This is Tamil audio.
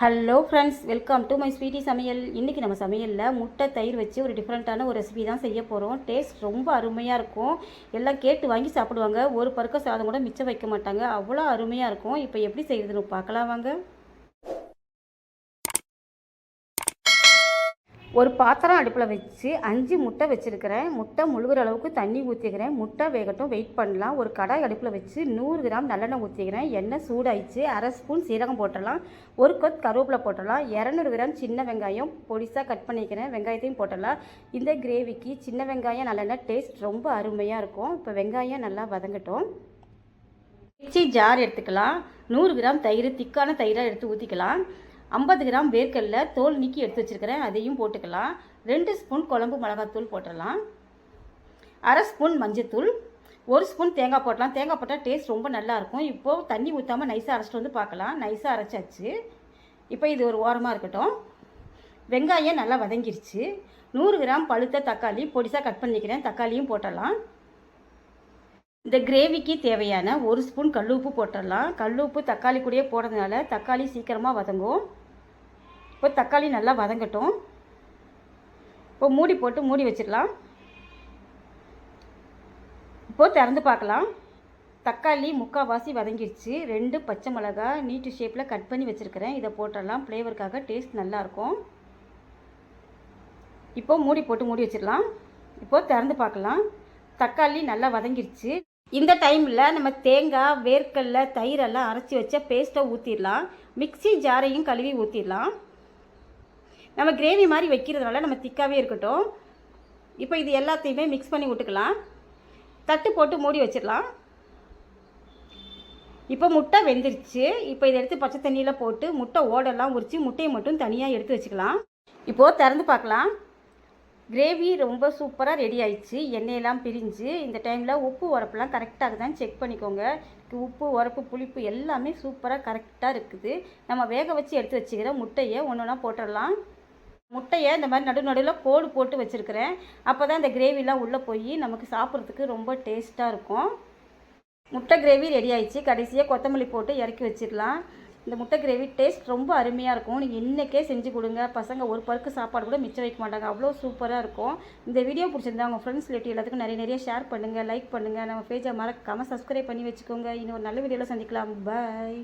Hello friends welcome to my sweety சமையல். இன்றைக்கி நம்ம சமையலில் முட்டை தயிர் வச்சு ஒரு டிஃப்ரெண்ட்டான ஒரு ரெசிபி தான் செய்ய போகிறோம் டேஸ்ட் ரொம்ப அருமையாக இருக்கும். எல்லாம் கேட்டு வாங்கி சாப்பிடுவாங்க. ஒரு பருக்க சாதம் கூட மிச்சம் வைக்க மாட்டாங்க. அவ்வளோ அருமையாக இருக்கும். இப்போ எப்படி செய்கிறதுன்னு பார்க்கலாம் வாங்க. ஒரு பாத்திரம் அடுப்பில் வச்சு அஞ்சு முட்டை வச்சுருக்கிறேன். முட்டை முழுகிற அளவுக்கு தண்ணி ஊற்றிக்கிறேன் முட்டை வேகட்டும் வெயிட் பண்ணலாம். ஒரு கடாய் அடுப்பில் வச்சு நூறு கிராம் நல்லெண்ணெய் ஊற்றிக்கிறேன் எண்ணெய் சூடாயிடுச்சு. அரை ஸ்பூன் சீரகம் போட்டுடலாம். ஒரு கொத் கருவேப்பிலை போட்டுடலாம். இரநூறு கிராம் சின்ன வெங்காயம் பொடிசாக கட் பண்ணிக்கிறேன். வெங்காயத்தையும் போட்டுடலாம். இந்த கிரேவிக்கு சின்ன வெங்காயம் நல்லெண்ணெய் டேஸ்ட் ரொம்ப அருமையாக இருக்கும். இப்போ வெங்காயம் நல்லா வதங்கட்டும். மிக்சி ஜார் எடுத்துக்கலாம். நூறு கிராம் தயிர் திக்கான தயிராக எடுத்து ஊற்றிக்கலாம் ஐம்பது கிராம் வேர்க்கடல தோல் நீக்கி எடுத்து வச்சுருக்கிறேன். அதையும் போட்டுக்கலாம். ரெண்டு ஸ்பூன் குழம்பு மிளகாத்தூள் போட்டுடலாம். அரை ஸ்பூன் மஞ்சத்தூள். ஒரு ஸ்பூன் தேங்காய் போட்டலாம். தேங்காய் போட்டால் டேஸ்ட் ரொம்ப நல்லாயிருக்கும் இப்போது தண்ணி ஊற்றாமல் நைஸாக அரைச்சிட்டு வந்து பார்க்கலாம். நைஸாக அரைச்சாச்சு. இப்போ இது ஒரு ஓரமாக இருக்கட்டும். வெங்காயம் நல்லா வதங்கிருச்சு. நூறு கிராம் பழுத்த தக்காளி பொடிசாக கட் பண்ணிக்கிறேன். தக்காளியும் போட்டலாம் இந்த கிரேவிக்கு தேவையான ஒரு ஸ்பூன் கல்லுப்பு போட்டுடலாம். கல்லுப்பு தக்காளி கூடயே போடுறதுனால தக்காளி சீக்கிரமாக வதங்கும். இப்போ தக்காளி நல்லா வதங்கட்டும். இப்போ மூடி போட்டு மூடி வச்சிடலாம். இப்போது திறந்து பார்க்கலாம். தக்காளி முக்கால்வாசி வதங்கிடுச்சு ரெண்டு பச்சை மிளகா நீட்டு ஷேப்பில் கட் பண்ணி வச்சுருக்கிறேன். இதை போட்டுடலாம். ஃப்ளேவருக்காக டேஸ்ட் நல்லாயிருக்கும். இப்போது மூடி போட்டு மூடி வச்சிடலாம். இப்போது திறந்து பார்க்கலாம். தக்காளி நல்லா வதங்கிருச்சு. இந்த டைமில் நம்ம தேங்காய் வேர்க்கடல தயிரெல்லாம் அரைச்சி வச்ச பேஸ்ட்டை ஊற்றிடலாம் மிக்சி ஜாரையும் கழுவி ஊற்றிடலாம் நம்ம கிரேவி மாதிரி வைக்கிறதுனால நம்ம திக்காகவே இருக்கட்டும். இப்போ இது எல்லாத்தையுமே மிக்ஸ் பண்ணி விட்டுக்கலாம். தட்டு போட்டு மூடி வச்சிடலாம். இப்போ முட்டை வெந்துருச்சு. இப்போ இதை எடுத்து பச்சை தண்ணியில் போட்டு முட்டை ஓடெல்லாம் உரித்து முட்டையை மட்டும் தனியாக எடுத்து வச்சுக்கலாம். இப்போது திறந்து பார்க்கலாம். கிரேவி ரொம்ப சூப்பராக ரெடி ஆயிடுச்சு. எண்ணெயெல்லாம் பிரிஞ்சு இந்த டைமில் உப்பு உரப்புலாம் கரெக்டாக தான் செக் பண்ணிக்கோங்க. உப்பு உரப்பு புளிப்பு எல்லாமே சூப்பராக கரெக்டாக இருக்குது. நம்ம வேக வச்சு எடுத்து வச்சுக்கிற முட்டையை ஒன்று ஒன்றா போட்டுடலாம். முட்டையை இந்த மாதிரி நடு நடுவில் கோடு போட்டு வச்சுருக்கிறேன். அப்போ தான் இந்த கிரேவிலாம் உள்ளே போய் நமக்கு சாப்பிட்றதுக்கு ரொம்ப டேஸ்ட்டாக இருக்கும். முட்டை கிரேவி ரெடி ஆயிடுச்சு. கடைசியாக கொத்தமல்லி போட்டு இறக்கி வச்சிடலாம். இந்த முட்டை கிரேவி டேஸ்ட் ரொம்ப அருமையாக இருக்கும். நீங்கள் இன்றைக்கே செஞ்சு கொடுங்க. பசங்க ஒரு பருக்கு சாப்பாடு கூட மிச்சம் வைக்க மாட்டாங்க. அவ்வளோ சூப்பராக இருக்கும். இந்த வீடியோ பிடிச்சிருந்தா உங்கள் ஃப்ரெண்ட்ஸ் ரிலேட்டிவ் எல்லாத்துக்கும் நிறைய நிறைய ஷேர் பண்ணுங்கள் லைக் பண்ணுங்கள் நம்ம பேஜை மறக்காமல் சப்ஸ்கிரைப் பண்ணி வச்சுக்கோங்க. இன்னும் ஒரு நல்ல வீடியோவில் சந்திக்கலாம். பாய்